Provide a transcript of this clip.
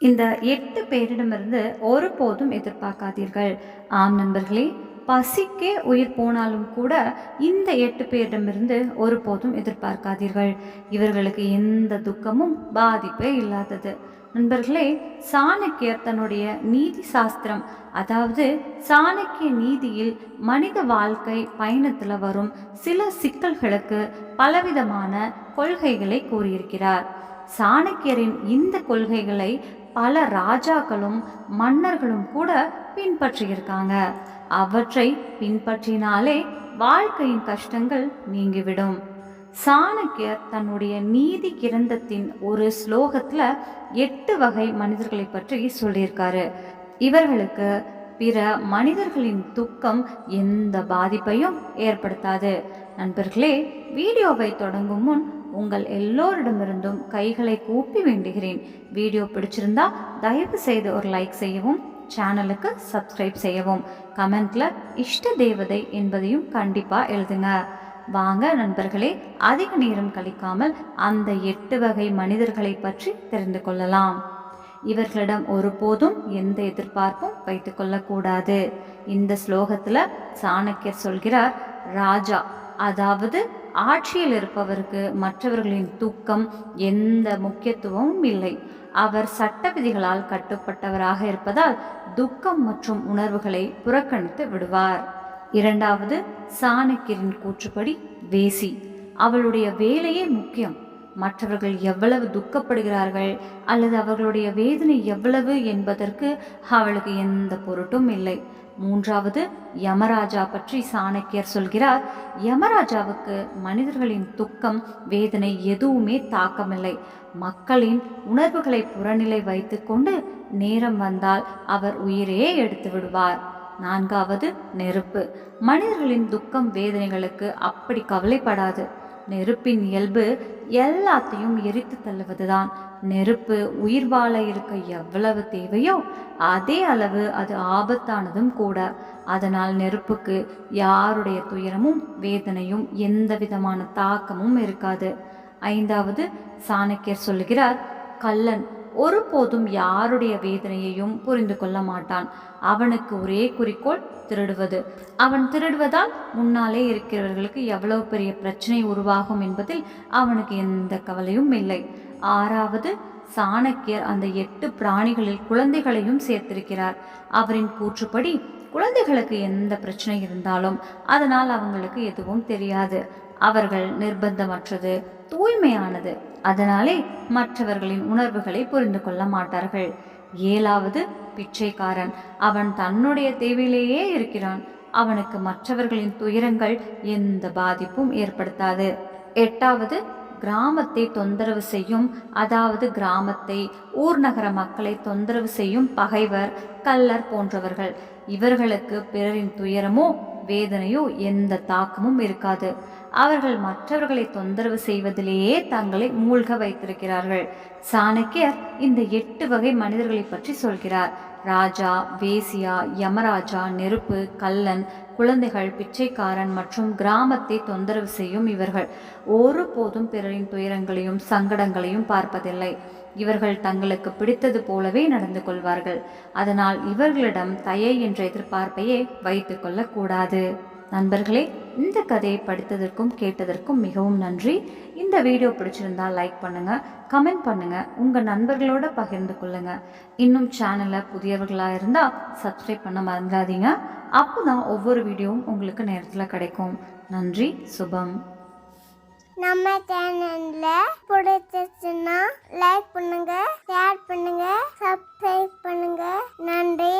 இந்த எட்டு பேரிடமிருந்து ஒருபோதும் எதிர்பார்க்காதீர்கள். ஆம் நண்பர்களே பசிக்கே உயிர் போனாலும் கூட இந்த எட்டு பேரிடமிருந்து ஒருபோதும் எதிர்பார்க்காதீர்கள். இவர்களுக்கு எந்த துக்கமும் பாதிப்பே இல்லாதது. நண்பர்களே சாணக்கியர் தன்னுடைய நீதி சாஸ்திரம் அதாவது சாணக்கிய நீதியில் மனித வாழ்க்கை பயணத்தில் வரும் சில சிக்கல்களுக்கு பலவிதமான கொள்கைகளை கூறியிருக்கிறார். சாணக்கியரின் இந்த கொள்கைகளை பல ராஜாக்களும் மன்னர்களும் கூட பின்பற்றியிருக்காங்க. அவற்றை பின்பற்றினாலே வாழ்க்கையின் கஷ்டங்கள் நீங்கிவிடும். சாணக்கியர் தன்னுடைய நீதி கிரந்தத்தின் ஒரு ஸ்லோகத்தில் எட்டு வகை மனிதர்களை பற்றி சொல்லியிருக்காரு. இவர்களுக்கு பிற மனிதர்களின் துக்கம் எந்த பாதிப்பையும் ஏற்படுத்தாது. நண்பர்களே வீடியோவை தொடங்கும் முன் உங்கள் எல்லோரிடமிருந்தும் கைகளை கூப்பி வேண்டுகிறேன். வீடியோ பிடிச்சிருந்தா தயவு செய்து ஒரு லைக் செய்யவும் சேனலுக்கு சப்ஸ்கிரைப் செய்யவும். கமெண்ட்ல இஷ்ட தேவதை என்பதையும் கண்டிப்பா எழுதுங்க. வாங்க நண்பர்களே அதிக நேரம் கழிக்காமல் அந்த எட்டு வகை மனிதர்களை பற்றி தெரிந்து கொள்ளலாம். இவர்களிடம் ஒருபோதும் எந்த எதிர்பார்ப்பும் வைத்து கொள்ளக்கூடாது. இந்த ஸ்லோகத்தில் சாணக்கியர் சொல்கிறார் ராஜா அதாவது ஆட்சியில் இருப்பவருக்கு மற்றவர்களின் தூக்கம் எந்த முக்கியத்துவமும் இல்லை. அவர் சட்ட விதிகளால் கட்டுப்பட்டவராக இருப்பதால் துக்கம் மற்றும் உணர்வுகளை புறக்கணித்து விடுவார். இரண்டாவது சாணக்கியரின் கூற்றுப்படி வேசி. அவளுடைய வேலையே முக்கியம். மற்றவர்கள் எவ்வளவு துக்கப்படுகிறார்கள் அல்லது அவர்களுடைய வேதனை எவ்வளவு என்பதற்கு அவளுக்கு எந்த பொருட்டும் இல்லை. மூன்றாவது யமராஜா பற்றி சாணக்கியர் சொல்கிறார் யமராஜாவுக்கு மனிதர்களின் துக்கம் வேதனை எதுவுமே தாக்கமில்லை. மக்களின் உணர்வுகளை புறநிலை வைத்துக்கொண்டு நேரம் வந்தால் அவர் உயிரே எடுத்து விடுவார். நான்காவது நெருப்பு. மனிதர்களின் துக்கம் வேதனைகளுக்கு அப்படி கவலைப்படாது. நெருப்பின் இயல்பு எல்லாத்தையும் எரித்து தள்ளுவதுதான். நெருப்பு உயிர் வாழ இருக்க எவ்வளவு தேவையோ அதே அளவு அது ஆபத்தானதும் கூட. அதனால் நெருப்புக்கு யாருடைய துயரமும் வேதனையும் எந்த விதமான தாக்கமும் இருக்காது. ஐந்தாவது சாணக்கியர் சொல்லுகிறார் கல்லன் ஒருபோதும் யாருடைய வேதனையையும் புரிந்து கொள்ள மாட்டான். அவனுக்கு ஒரே குறிக்கோள் திருடுவது. அவன் திருடுவதால் முன்னாலே இருக்கிறவர்களுக்கு எவ்வளவு பெரிய பிரச்சனை உருவாகும் என்பதில் அவனுக்கு எந்த கவலையும் இல்லை. ஆறாவது சாணக்கியர் அந்த எட்டு பிராணிகளில் குழந்தைகளையும் சேர்த்திருக்கிறார். அவரின் கூற்றுப்படி குழந்தைகளுக்கு எந்த பிரச்சனை இருந்தாலும் அதனால் அவங்களுக்கு எதுவும் தெரியாது. அவர்கள் நிர்பந்தமற்றது. தூய்மையானது. அதனாலே மற்றவர்களின் உணர்வுகளை புரிந்து கொள்ள மாட்டார்கள். ஏழாவது பிச்சைக்காரன். அவன் தன்னுடைய தேவையிலேயே இருக்கிறான். அவனுக்கு மற்றவர்களின் துயரங்கள் எந்த பாதிப்பும் ஏற்படுத்தாது. எட்டாவது கிராமத்தை தொந்தரவு செய்யும். அதாவது கிராமத்தை ஊர் நகர மக்களை தொந்தரவு செய்யும் பகைவர் கல்லர் போன்றவர்கள். இவர்களுக்கு பிறரின் துயரமோ வேதனையோ எந்த தாக்கமும் இருக்காது. அவர்கள் மற்றவர்களை தொந்தரவு செய்வதிலேயே தங்களை மூழ்க வைத்திருக்கிறார்கள். சாணக்கியர் இந்த எட்டு வகை மனிதர்களை பற்றி சொல்கிறார். ராஜா வேசியா யமராஜா நெருப்பு கல்லன் குழந்தைகள் பிச்சைக்காரன் மற்றும் கிராமத்தை தொந்தரவு செய்யும் இவர்கள். ஒருபோதும் பிறரின் துயரங்களையும் சங்கடங்களையும் பார்ப்பதில்லை. இவர்கள் தங்களுக்கு பிடித்தது போலவே நடந்து கொள்வார்கள். அதனால் இவர்களிடம் தயை என்ற எதிர்பார்ப்பையே வைத்துக்கொள்ளக்கூடாது நண்பர்களே இந்த கதையை படித்ததற்கும் கேட்டதற்கும் மிகவும் நன்றி. இந்த வீடியோ பிடிச்சிருந்தா லைக் பண்ணுங்கள் கமெண்ட் பண்ணுங்கள் உங்கள் நண்பர்களோட பகிர்ந்து கொள்ளுங்கள் இன்னும் சேனலை புதியவர்களாக இருந்தால் சப்ஸ்கிரைப் பண்ண மறந்துடாதீங்க. அப்போ தான் ஒவ்வொரு வீடியோவும் உங்களுக்கு நேரத்தில் கிடைக்கும். நன்றி சுபம். நம்ம சேனல்ல பிடிச்சிருச்சுன்னா லைக் பண்ணுங்க ஷேர் பண்ணுங்க சப்ஸ்கிரைப் பண்ணுங்க. நன்றி.